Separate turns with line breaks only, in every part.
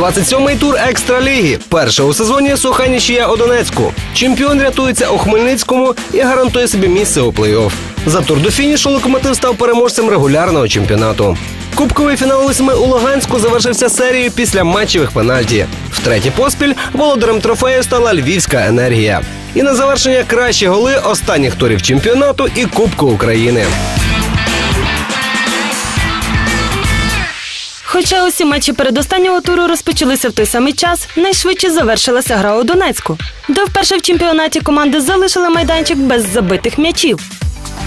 27-й тур екстраліги. Перша у сезоні суха нічия у Донецьку. Чемпіон рятується у Хмельницькому і гарантує собі місце у плей-офф. За тур до фінішу локомотив став переможцем регулярного чемпіонату. Кубковий фінал восьми у Луганську завершився серією після матчевих пенальті. Втретє поспіль володарем трофею стала львівська енергія. І на завершення кращі голи останніх турів чемпіонату і Кубку України.
Хоча усі матчі передостаннього туру розпочалися в той самий час, найшвидше завершилася гра у Донецьку, де вперше в чемпіонаті команди залишили майданчик без забитих м'ячів.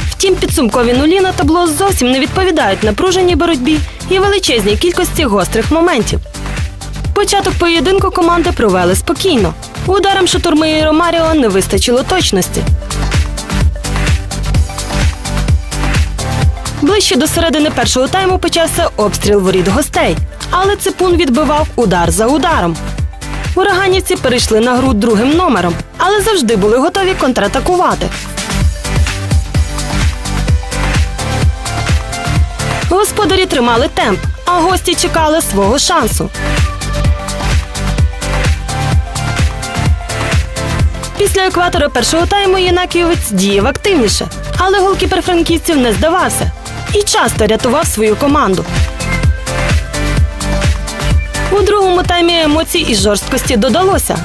Втім, підсумкові нулі на табло зовсім не відповідають напруженій боротьбі і величезній кількості гострих моментів. Початок поєдинку команди провели спокійно. Ударам Шатурми і Ромаріо не вистачило точності. Ближче до середини першого тайму почався обстріл воріт гостей, але Ципун відбивав удар за ударом. Ураганівці перейшли на гру другим номером, але завжди були готові контратакувати. Господарі тримали темп, а гості чекали свого шансу. Після екватора першого тайму Єнакійовець діяв активніше, але голкіпер франківців не здавався і часто рятував свою команду. У другому таймі емоцій і жорсткості додалося.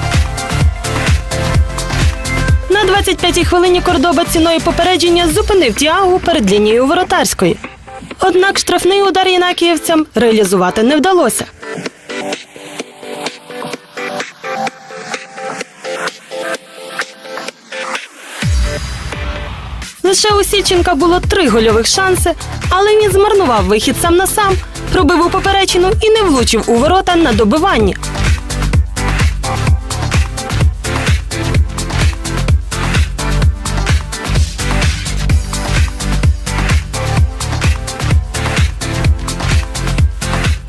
На 25-й хвилині Кордоба ціною попередження зупинив Тіагу перед лінією воротарської. Однак штрафний удар інакіївцям реалізувати не вдалося. Лише у Січенка було три гольових шанси, але він змарнував вихід сам на сам, пробив у поперечину і не влучив у ворота на добиванні.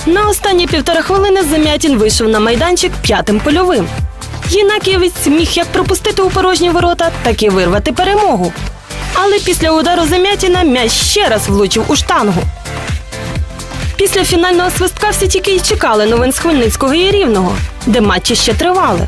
На останні півтора хвилини Замятін вийшов на майданчик п'ятим польовим. Єнакієвець міг як пропустити у порожні ворота, так і вирвати перемогу. Але після удару Замятіна м'яч ще раз влучив у штангу. Після фінального свистка всі тільки й чекали новин з Хмельницького і Рівного, де матчі ще тривали.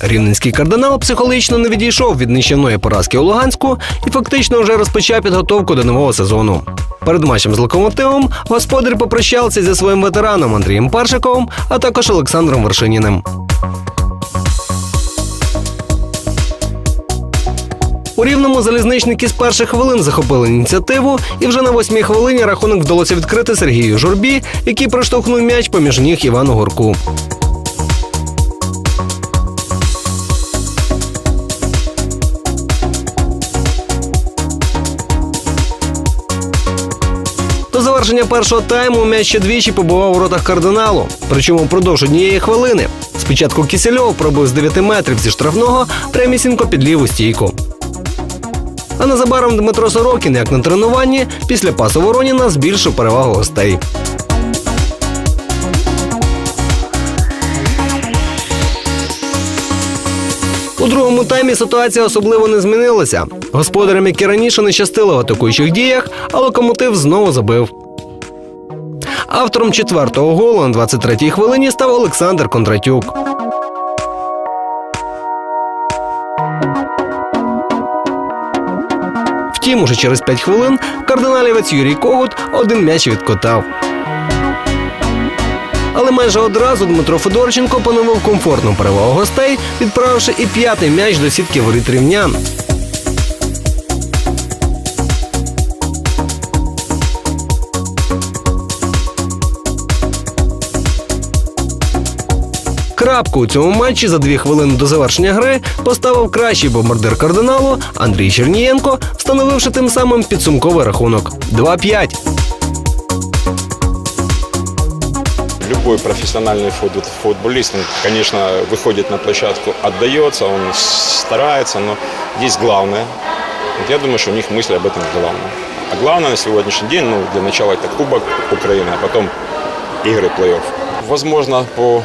Рівненський кардинал психологічно не відійшов від нищівної поразки у Луганську і фактично вже розпочав підготовку до нового сезону. Перед матчем з локомотивом господар попрощався зі своїм ветераном Андрієм Паршиковим, а також Олександром Вершиніним. У рівному залізничники з перших хвилин захопили ініціативу, і вже на восьмій хвилині рахунок вдалося відкрити Сергію Журбі, який проштовхнув м'яч поміж ніг Івану Гурку. До завершення першого тайму м'яч ще двічі побував у воротах кардиналу. Причому впродовж однієї хвилини. Спочатку Кісельов пробив з 9 метрів зі штрафного прямісінько під ліву стійку. А незабаром Дмитро Сорокін, як на тренуванні, після пасу Вороніна збільшив перевагу гостей. У другому таймі ситуація особливо не змінилася. Господарям, як і раніше, не щастило в атакуючих діях, а локомотив знову забив. Автором четвертого голу на 23-й хвилині став Олександр Кондратюк. Втім, уже через 5 хвилин кардиналівець Юрій Когут один м'яч відкотав. Але майже одразу Дмитро Федорченко поновив комфортну перевагу гостей, відправивши і п'ятий м'яч до сітки воріт рівнян. Крапку у цьому матчі за дві хвилини до завершення гри поставив кращий бомбардир кардиналу Андрій Чернієнко, встановивши тим самим підсумковий рахунок 2-5.
Любой профессиональный фут- футболист, он, конечно, выходит на площадку, отдается, он старается, но здесь главное. Вот я думаю, что у них мысли об этом главное. А главное на сегодняшний день, ну, для начала это Кубок Украины, а потом игры плей-офф. Возможно, по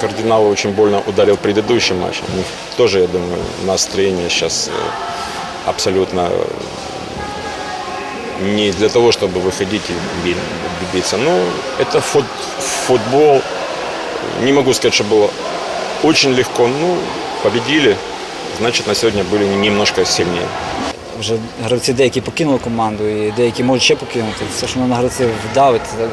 кардиналу очень больно ударил предыдущий матч. У них тоже, я думаю, настроение сейчас э, абсолютно не для того, чтобы выходить и би- биться. Ну, это фут- футбол. Не могу сказать, что было очень легко. Ну, победили. Значит, на сегодня были немножко сильнее.
Вже гравці деякі покинули команду і деякі можуть ще покинути. Все, що на гравців давить, це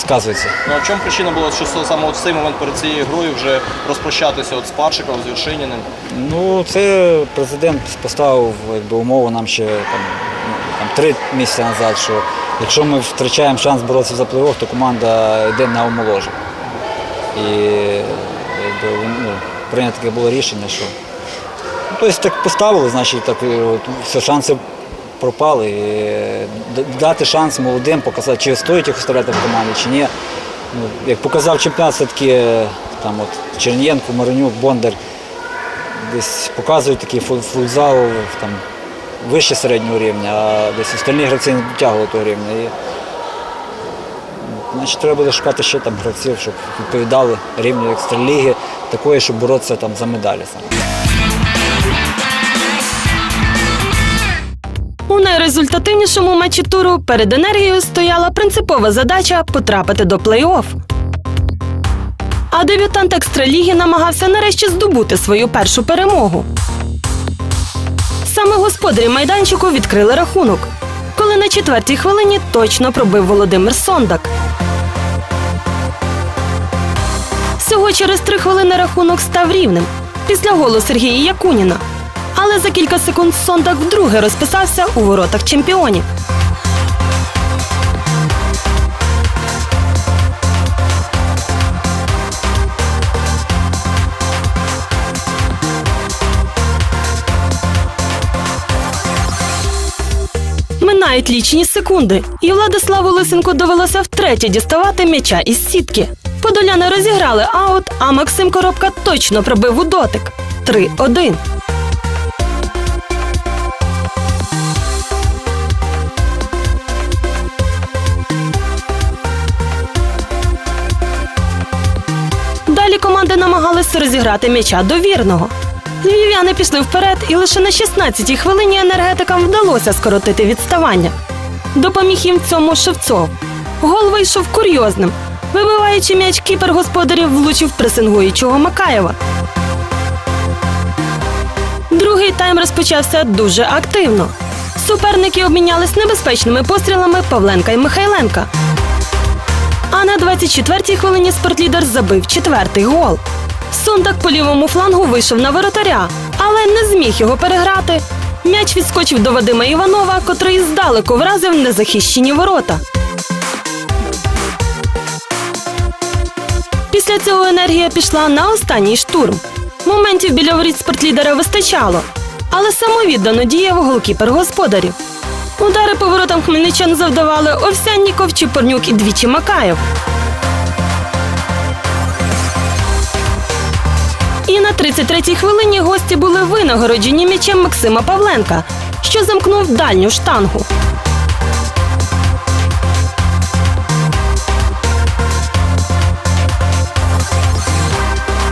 сказується.
Ну а в чому причина була, що саме в цей момент перед цією грою вже розпрощатися от з Паршиком, з Вершиніним?
Ну, це президент поставив якби, умову нам ще там, ну, там, три місяці назад, що якщо ми втрачаємо шанс боротися за плей-офф, то команда йде на омоложення. І якби, ну, прийнято таке було рішення, що ну, тобто так поставили, значить так, от, все, шанси пропали. Е, дати шанс молодим, показати, чи стоїть їх оставляти в команді, чи ні. Ну, як показав чемпіонат, все-таки е, там от Чернєнко, Маронюк, Бондар десь показують такий футзал там, вище середнього рівня, а десь остальні гравці не дотягували того рівня. І, значить, треба буде шукати ще там гравців, щоб відповідали рівню екстраліги, такої, щоб боротися там за медалі саме.
Найрезультативнішому матчі туру перед енергією стояла принципова задача потрапити до плей-офф. А дебютант екстраліги намагався нарешті здобути свою першу перемогу. Саме господарі майданчику відкрили рахунок, коли на четвертій хвилині точно пробив Володимир Сондак. Всього через три хвилини рахунок став рівним після голу Сергія Якуніна. Але за кілька секунд Сондак вдруге розписався у воротах чемпіонів. Минають лічені секунди, і Владиславу Лисенку довелося втретє діставати м'яча із сітки. Подоляни розіграли аут, а Максим Коробка точно пробив у дотик. 3-1. Команди намагалися розіграти м'яча до вірного. Львів'яни пішли вперед, і лише на 16-й хвилині енергетикам вдалося скоротити відставання. Допоміг їм цьому Шевцов. Гол вийшов курйозним. Вибиваючи м'яч, кіпер господарів влучив пресингуючого Макаєва. Другий тайм розпочався дуже активно. Суперники обмінялись небезпечними пострілами Павленка і Михайленка. А на 24-й хвилині спортлідер забив четвертий гол. Сундак по лівому флангу вийшов на воротаря, але не зміг його переграти. М'яч відскочив до Вадима Іванова, котрий здалеку вразив незахищені ворота. Після цього енергія пішла на останній штурм. Моментів біля воріт спортлідера вистачало, але самовіддано діяв голкіпер господарів. Удари по воротам хмельничан завдавали Овсянніков, Чепурнюк і двічі Макаєв. І на 33-й хвилині гості були винагороджені м'ячем Максима Павленка, що замкнув дальню штангу.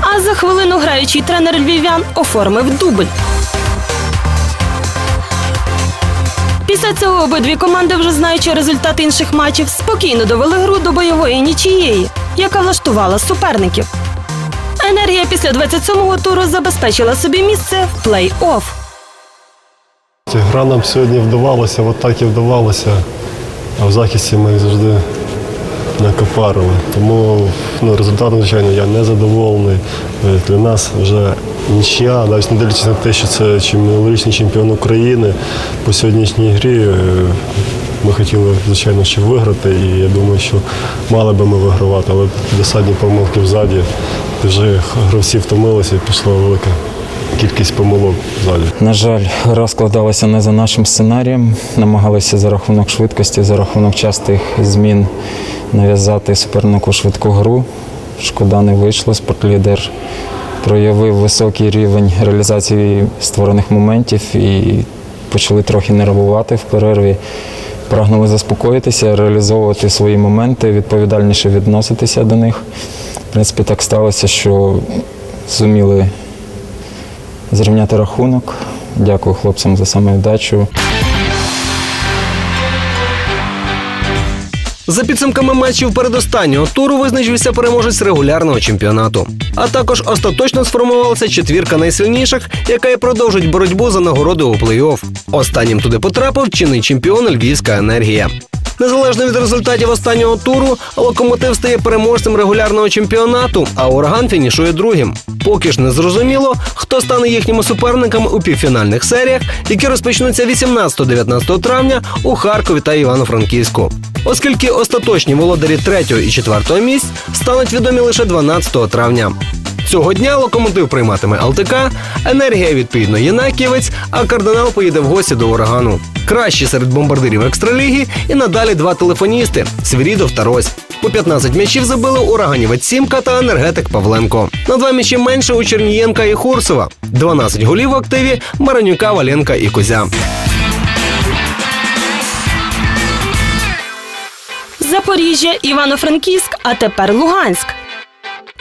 А за хвилину граючий тренер львів'ян оформив дубль. Після цього обидві команди, вже знаючи результат інших матчів, спокійно довели гру до бойової нічієї, яка влаштувала суперників. Енергія після 27-го туру забезпечила собі місце в плей-офф.
Гра нам сьогодні вдавалася, в атакі вдавалося, а в захисті ми їх завжди накопарили. Тому ну, результатом, звичайно, я не задоволений. Е, Для нас вже нічия, навіть не дивлячись на те, що це чим- минулорічний чемпіон України по сьогоднішній грі. е, Ми хотіли, звичайно, ще виграти, і я думаю, що мали би ми вигравати, але досадні помилки взаді. Вже гравці втомилися і пішло велика кількість помилок взаді.
На жаль, гра складалася не за нашим сценарієм. Намагалися за рахунок швидкості, за рахунок частих змін нав'язати супернику швидку гру. Шкода не вийшло. Спортлідер проявив високий рівень реалізації створених моментів і почали трохи нервувати в перерві. Прагнули заспокоїтися, реалізовувати свої моменти, відповідальніше відноситися до них. В принципі, так сталося, що зуміли зрівняти рахунок. Дякую хлопцям за самовдачу.
За підсумками матчів передостаннього туру визначився переможець регулярного чемпіонату. А також остаточно сформувалася четвірка найсильніших, яка і продовжить боротьбу за нагороду у плей-офф. Останнім туди потрапив чинний чемпіон Львівська енергія. Незалежно від результатів останнього туру, локомотив стає переможцем регулярного чемпіонату, а ураган фінішує другим. Поки ж не зрозуміло, хто стане їхніми суперниками у півфінальних серіях, які розпочнуться 18-19 травня у Харкові та Івано-Франківську. Оскільки остаточні володарі 3 і 4 місць стануть відомі лише 12 травня. Цього дня локомотив прийматиме ЛТК, енергія відповідно Єнаківець, а кардинал поїде в гості до урагану. Кращі серед бомбардирів екстраліги і надалі два телефоністи Свірідов та Рось. По 15 м'ячів забили ураганівець Сімка та енергетик Павленко. На два м'ячі менше у Чернієнка і Хурсова. 12 голів в активі Маранюка, Валенка і Кузя.
Запоріжжя, Івано-Франківськ, а тепер Луганськ.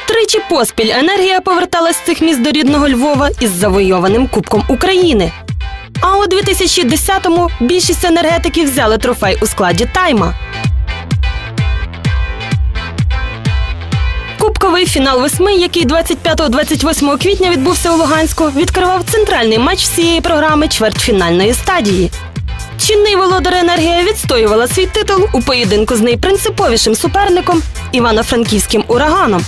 Тричі поспіль енергія поверталась з цих міст до рідного Львова із завойованим Кубком України. А у 2010-му більшість енергетиків взяли трофей у складі тайма. Кубковий фінал восьми, який 25-28 квітня відбувся у Луганську, відкривав центральний матч всієї програми чвертьфінальної стадії. Чинний володар енергія відстоювала свій титул у поєдинку з найпринциповішим суперником Івано-Франківським ураганом.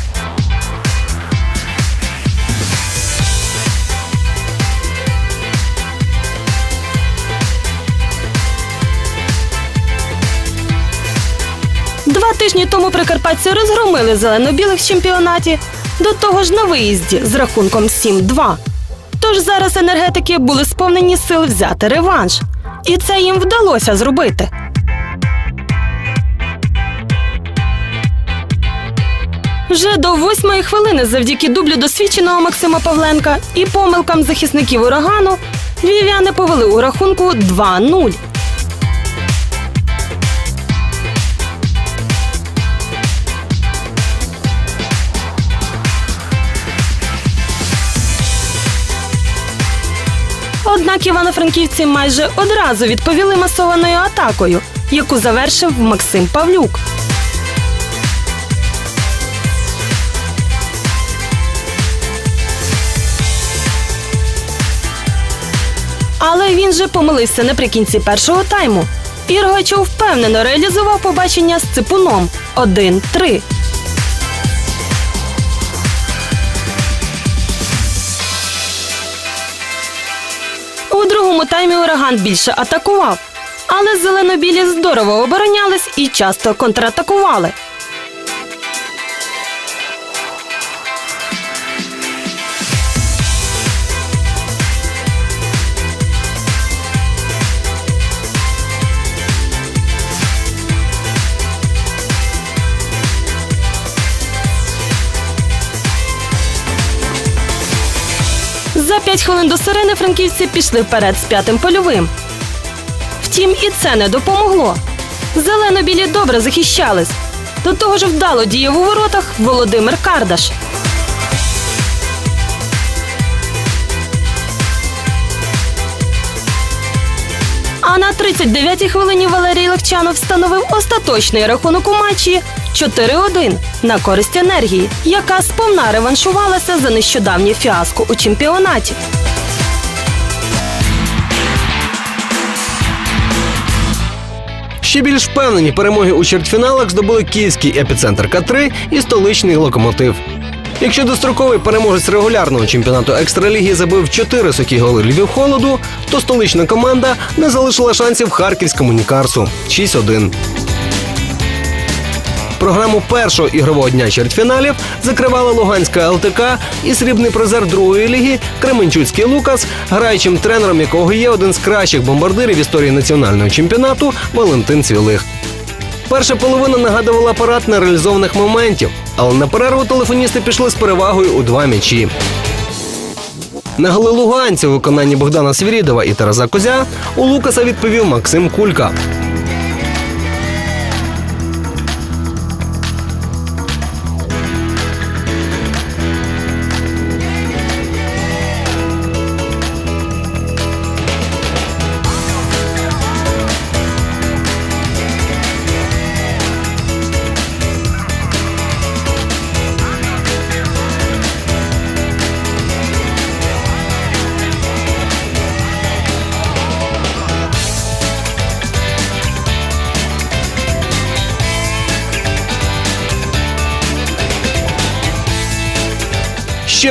Тижні тому прикарпатці розгромили зелено-білих в чемпіонаті, до того ж на виїзді з рахунком 7-2. Тож зараз енергетики були сповнені сил взяти реванш. І це їм вдалося зробити. Вже до восьмої хвилини, завдяки дублю досвідченого Максима Павленка і помилкам захисників урагану, львів'яни повели у рахунку 2-0. Однак івано-франківці майже одразу відповіли масованою атакою, яку завершив Максим Павлюк. Але він же помилився наприкінці першого тайму. І Рогачов впевнено реалізував побачення з ципуном 1-3. Другому таймі ураган більше атакував, але зелено-білі здорово оборонялись і часто контратакували. За п'ять хвилин до сирени франківці пішли вперед з п'ятим польовим. Втім, і це не допомогло. Зелено-білі добре захищались. До того ж вдало діяв у воротах Володимир Кардаш. А на 39-й хвилині Валерій Легчанов встановив остаточний рахунок у матчі 4-1 на користь енергії, яка сповна реваншувалася за нещодавнє фіаско у чемпіонаті.
Ще більш впевнені перемоги у чвертьфіналах здобули київський епіцентр К3 і столичний локомотив. Якщо достроковий переможець регулярного чемпіонату екстраліги забив 4 суті голи Львів холоду, то столична команда не залишила шансів харківському Нікарсу 6-1. Програму першого ігрового дня чвертьфіналів закривала Луганська ЛТК і срібний призер другої ліги Кременчуцький Лукас, граючим тренером якого є один з кращих бомбардирів історії національного чемпіонату Валентин Цвілих. Перша половина нагадувала парад нереалізованих моментів, але на перерву телефоністи пішли з перевагою у два м'ячі. На голи луганців у виконанні Богдана Свірідова і Тараса Козя у Лукаса відповів Максим Кулька.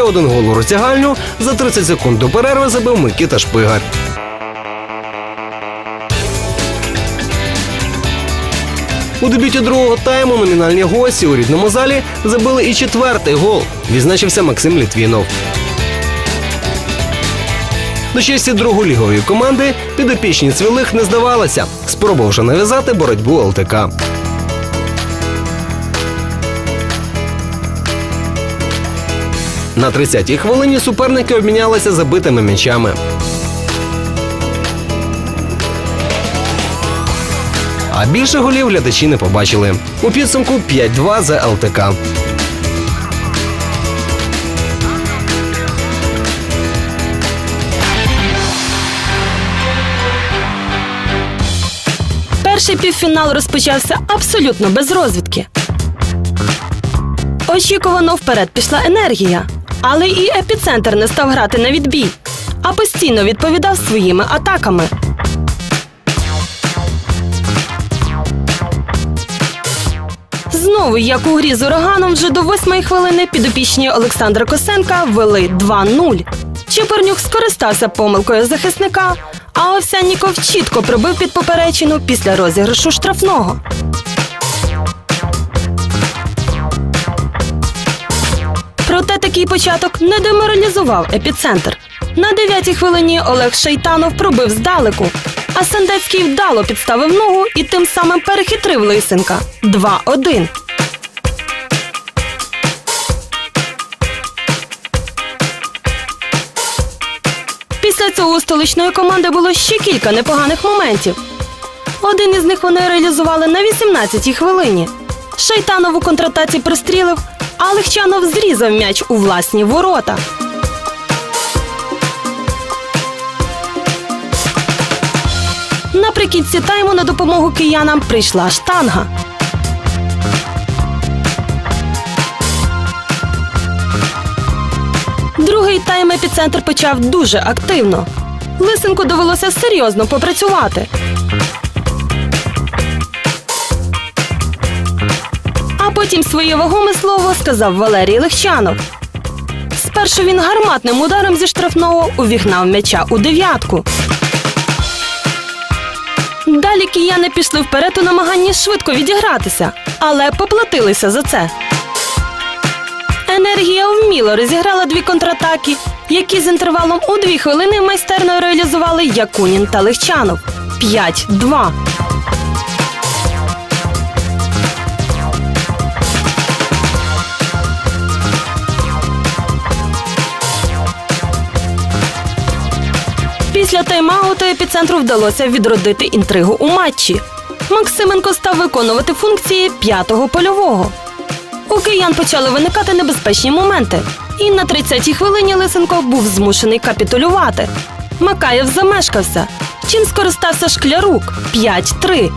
Один гол у роздягальню за 30 секунд до перерви забив Микита Шпигар. У дебюті другого тайму номінальні гості у рідному залі забили і четвертий гол. Відзначився Максим Літвінов. До честі друголігової команди підопічні цвілих не здавалися, спробувавши нав'язати боротьбу ЛТК. На 30-й хвилині суперники обмінялися забитими м'ячами. А більше голів глядачі не побачили. У підсумку 5-2 за ЛТК.
Перший півфінал розпочався абсолютно без розвідки. Очікувано вперед пішла енергія, але і епіцентр не став грати на відбій, а постійно відповідав своїми атаками. Знову, як у грі з ураганом, вже до восьмої хвилини підопічні Олександра Косенка вели 2-0. Чепурнюк скористався помилкою захисника, а Овсянніков чітко пробив під поперечину після розіграшу штрафного. Проте такий початок не деморалізував епіцентр. На дев'ятій хвилині Олег Шайтанов пробив здалеку, а Сандецький вдало підставив ногу і тим самим перехитрив Лисенка 2-1. Після цього у столичної команди було ще кілька непоганих моментів. Один із них вони реалізували на 18-й хвилині. Шайтанов у контратаці пристрілив, а Легчанов зрізав м'яч у власні ворота. Наприкінці тайму на допомогу киянам прийшла штанга. Другий тайм епіцентр почав дуже активно. Лисенку довелося серйозно попрацювати. Потім своє вагоме слово сказав Валерій Легчанов. Спершу він гарматним ударом зі штрафного увігнав м'яча у дев'ятку. Далі кияни пішли вперед у намаганні швидко відігратися, але поплатилися за це. Енергія вміло розіграла дві контратаки, які з інтервалом у дві хвилини майстерно реалізували Якунін та Легчанов. 5-2. Після тайм-ауту епіцентру вдалося відродити інтригу у матчі. Максименко став виконувати функції п'ятого польового. У киян почали виникати небезпечні моменти. І на 30-й хвилині Лисенко був змушений капітулювати. Макаєв замешкався. Чим скористався шклярук 5-3.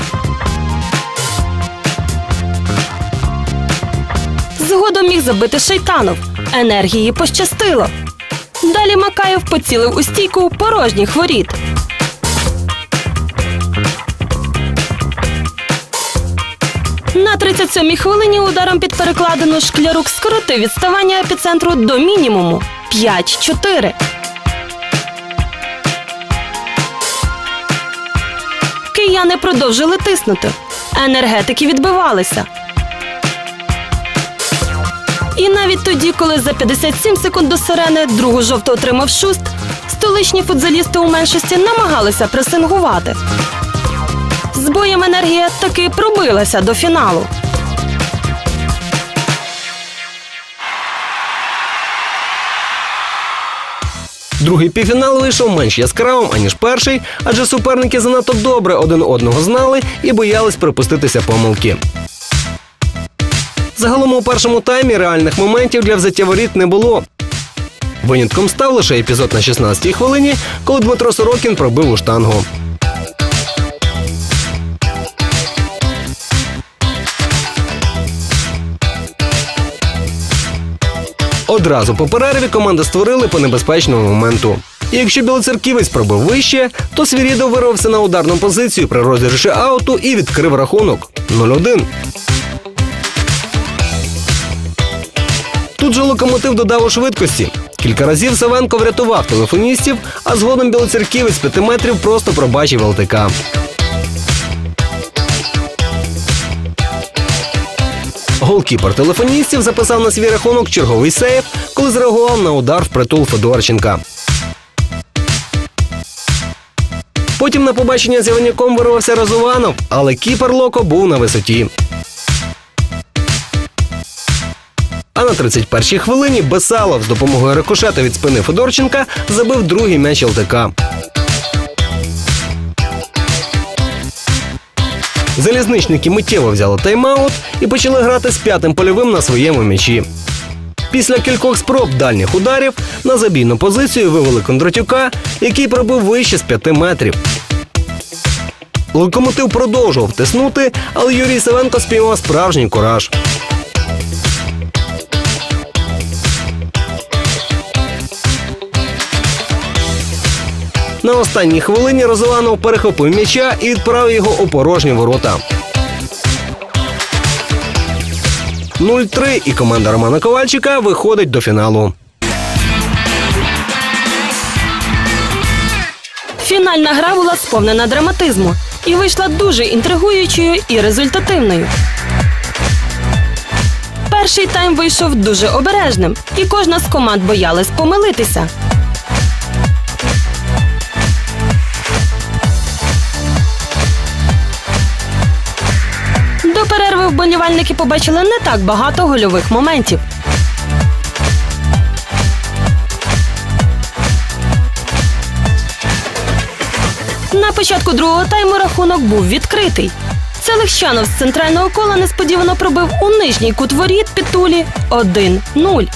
Згодом міг забити Шейтанов. Енергії пощастило. Далі Макаєв поцілив у стійку порожніх воріт. На 37-й хвилині ударом під перекладину шклярук скоротив відставання епіцентру до мінімуму 5-4. Кияни продовжили тиснути. Енергетики відбивалися. І навіть тоді, коли за 57 секунд до сирени другу жовту отримав шуст, столичні футзалісти у меншості намагалися пресингувати. З боєм енергія таки пробилася до фіналу.
Другий півфінал вийшов менш яскравим, аніж перший, адже суперники занадто добре один одного знали і боялись припуститися помилки. Загалом у першому таймі реальних моментів для взяття воріт не було. Винятком став лише епізод на 16-й хвилині, коли Дмитро Сорокін пробив у штангу. Одразу по перерві команди створили по небезпечному моменту. І якщо білоцерківець пробив вище, то Свірідов вирвався на ударну позицію при розіграші ауту і відкрив рахунок 0-1. Тут же локомотив додав у швидкості. Кілька разів Савенко врятував телефоністів, а згодом білоцерківець п'яти метрів просто пробачив ЛТК. Голкіпер телефоністів записав на свій рахунок черговий сейф, коли зреагував на удар в притул Федорченка. Потім на побачення з Іванюком вирвався Розуванов, але кіпер Локо був на висоті. А на 31-й хвилині Бесалов з допомогою рикошета від спини Федорченка забив другий м'яч ЛТК. Залізничники миттєво взяли тайм-аут і почали грати з п'ятим польовим на своєму м'ячі. Після кількох спроб дальніх ударів на забійну позицію вивели Кондратюка, який пробив вище з 5 метрів. Локомотив продовжував тиснути, але Юрій Савенко спіймав справжній кураж. На останній хвилині Розованов перехопив м'яча і відправив його у порожні ворота. 0-3 і команда Романа Ковальчика виходить до фіналу.
Фінальна гра була сповнена драматизму і вийшла дуже інтригуючою і результативною. Перший тайм вийшов дуже обережним, і кожна з команд боялась помилитися. Вболівальники побачили не так багато гольових моментів. На початку другого тайму рахунок був відкритий. Це Легчанов з центрального кола несподівано пробив у нижній кут воріт Пітулі 1-0.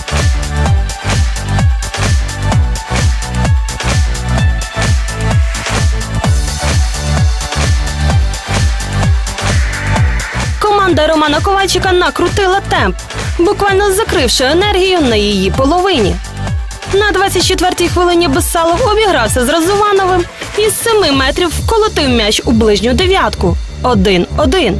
Команда Романа Ковальчика накрутила темп, буквально закривши енергію на її половині. На 24-й хвилині Бессалов обігрався з Разувановим і з 7 метрів вколотив м'яч у ближню дев'ятку. 1-1.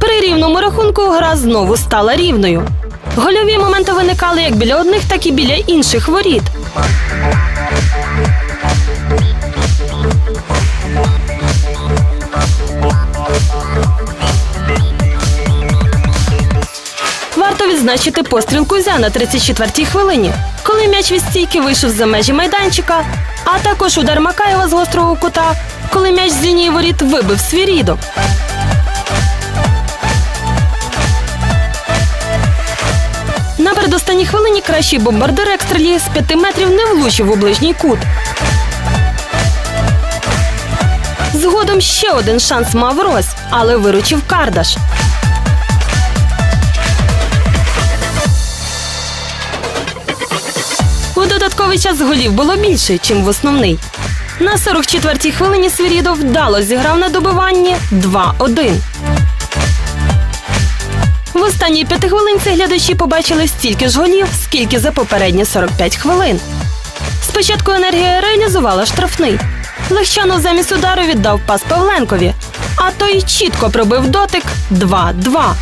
При рівному рахунку гра знову стала рівною. Гольові моменти виникали як біля одних, так і біля інших воріт. Відзначити постріл Кузя на 34-й хвилині, коли м'яч від стійки вийшов за межі майданчика, а також удар Макаєва з гострого кута, коли м'яч з лінії воріт вибив свій рідок. На передостанній хвилині кращий бомбардир екстраліги з 5 метрів не влучив у ближній кут. Згодом ще один шанс мав Рось, але виручив Кардаш. Додатковий час голів було більше, чим в основний. На 44-й хвилині Свірідов вдало зіграв на добиванні 2-1. В останній п'ятихвилинці глядачі побачили стільки ж голів, скільки за попередні 45 хвилин. Спочатку енергія реалізувала штрафний. Легчанов замість удару віддав пас Павленкові, а той чітко пробив дотик 2-2.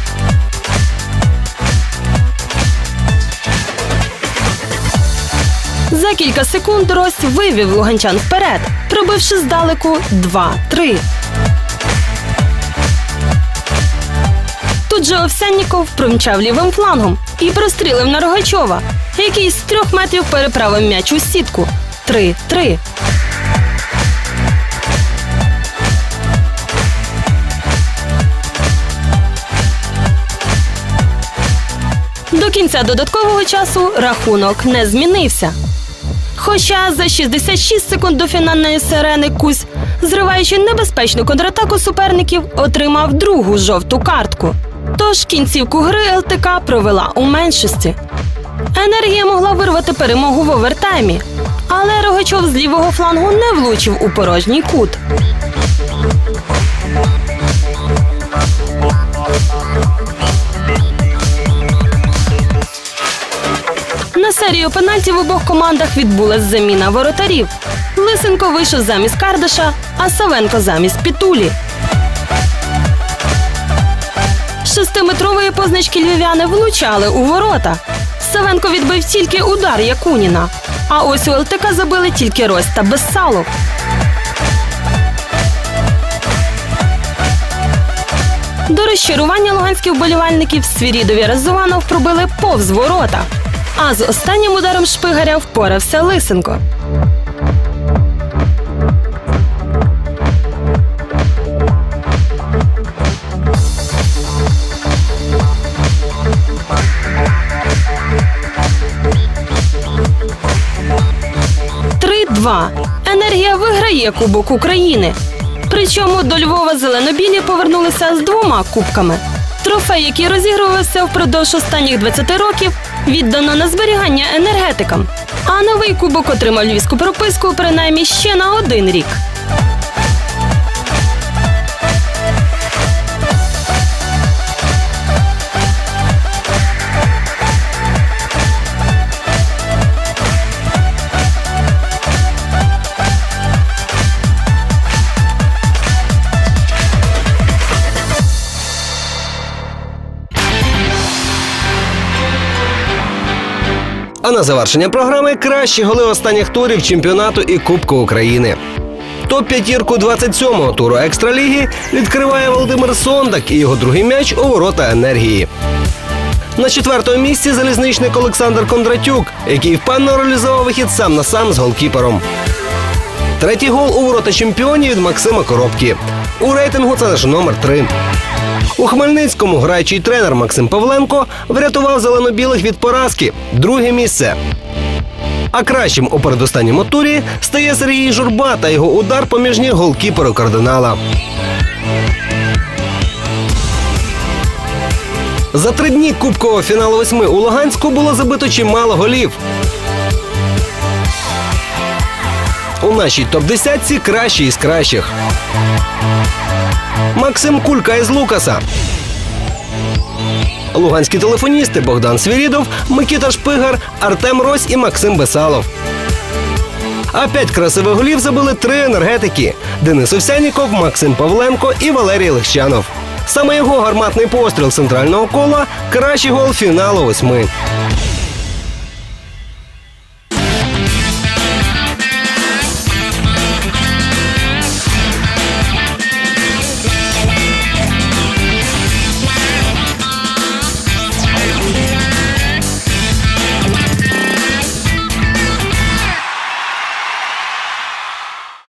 За кілька секунд Рось вивів луганчан вперед, пробивши здалеку 2-3. Тут же Овсянніков промчав лівим флангом і прострілив на Рогачова, який з трьох метрів переправив м'яч у сітку. 3-3. До кінця додаткового часу рахунок не змінився. Хоча за 66 секунд до фінальної сирени Кузь, зриваючи небезпечну контратаку суперників, отримав другу жовту картку. Тож кінцівку гри ЛТК провела у меншості. Енергія могла вирвати перемогу в овертаймі, але Рогачов з лівого флангу не влучив у порожній кут. Серію пенальтів обох командах відбулась заміна воротарів. Лисенко вийшов замість Кардаша, а Савенко замість Пітулі. шестиметрової позначки львів'яни влучали у ворота. Савенко відбив тільки удар Якуніна. А ось у ЛТК забили тільки Рось та Безсалов. До розчарування луганських вболівальників Свірідові Разуванов пробили повз ворота. А з останнім ударом шпигаря впорався Лисенко. Три-два. Енергія виграє Кубок України. Причому до Львова зеленобілі повернулися з двома кубками. Трофей, який розігрувався впродовж останніх 20 років, віддано на зберігання енергетикам. А новий кубок отримав львівську прописку принаймні ще на один рік.
На завершення програми кращі голи останніх турів чемпіонату і Кубку України. Топ-п'ятірку 27-го туру екстраліги відкриває Володимир Сондак і його другий м'яч у ворота енергії. На четвертому місці залізничник Олександр Кондратюк, який впевнено реалізував вихід сам на сам з голкіпером. Третій гол у ворота чемпіонів від Максима Коробки. У рейтингу це наш номер 3 У Хмельницькому граючий тренер Максим Павленко врятував зелено-білих від поразки. Друге місце. А кращим у передостанньому турі стає Сергій Журба та його удар поміж ніг голкіперу кардинала. За три дні кубкового фіналу восьми у Луганську було забито чимало голів. У нашій топ-10 кращі із кращих. Максим Кулька із Лукаса. Луганські телефоністи Богдан Свірідов, Микита Шпигар, Артем Рось і Максим Бесалов. А п'ять красивих голів забили три енергетики: Денис Овсяніков, Максим Павленко і Валерій Легчанов. Саме його гарматний постріл центрального кола кращий гол фіналу восьми.